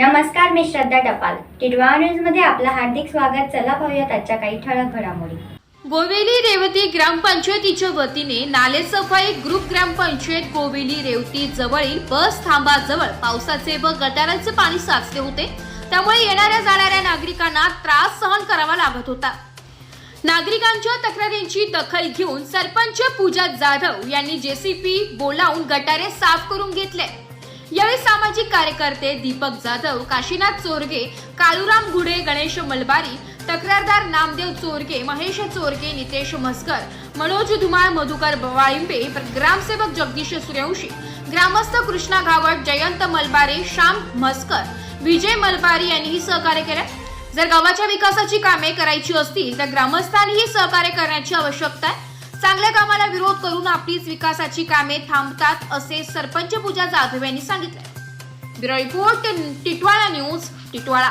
नमस्कार मी श्रद्धा टपाल. टिडवा न्यूजमध्ये आपलं हार्दिक स्वागत. चला पाहूयात आजच्या काही ठळक घडामोडी. गोवेली रेवती ग्रामपंचायतीच्या वतीने नाले सफाई ग्रुप ग्रामपंचायत गोवेली रेवती जवळील बस थांबाजवळ पावसाचे व गटारांचे पाणी साचले होते. त्यामुळे येणाऱ्या जाणाऱ्या नागरिकांना त्रास सहन करावा लागत होता. नागरिकांच्या तक्रारींची दखल घेऊन सरपंच पूजा जाधव यांनी जेसीपी बोलावून गटारे साफ करून घेतले. यावेळी सामाजिक कार्यकर्ते दीपक जाधव काशीनाथ चोरगे काळूराम गुडे गणेश मलबारी तक्रारदार नामदेव चोरगे महेश चोरगे नितेश म्हसकर मनोज धुमाळ मधुकर बवाळिंबे ग्रामसेवक जगदीश सूर्यवंशी ग्रामस्थ कृष्णा घावट जयंत मलबारे श्याम म्हसकर विजय मलबारी यांनीही सहकार्य केले. जर गावाच्या विकासाची कामे करायची असतील तर ग्रामस्थांनीही सहकार्य करण्याची आवश्यकता आहे. चांगल्या कामाला विरोध करून आपलीच विकासाची कामे थांबतात असे सरपंच पूजा जाधव यांनी सांगितले bureau report Titwala news Titwala.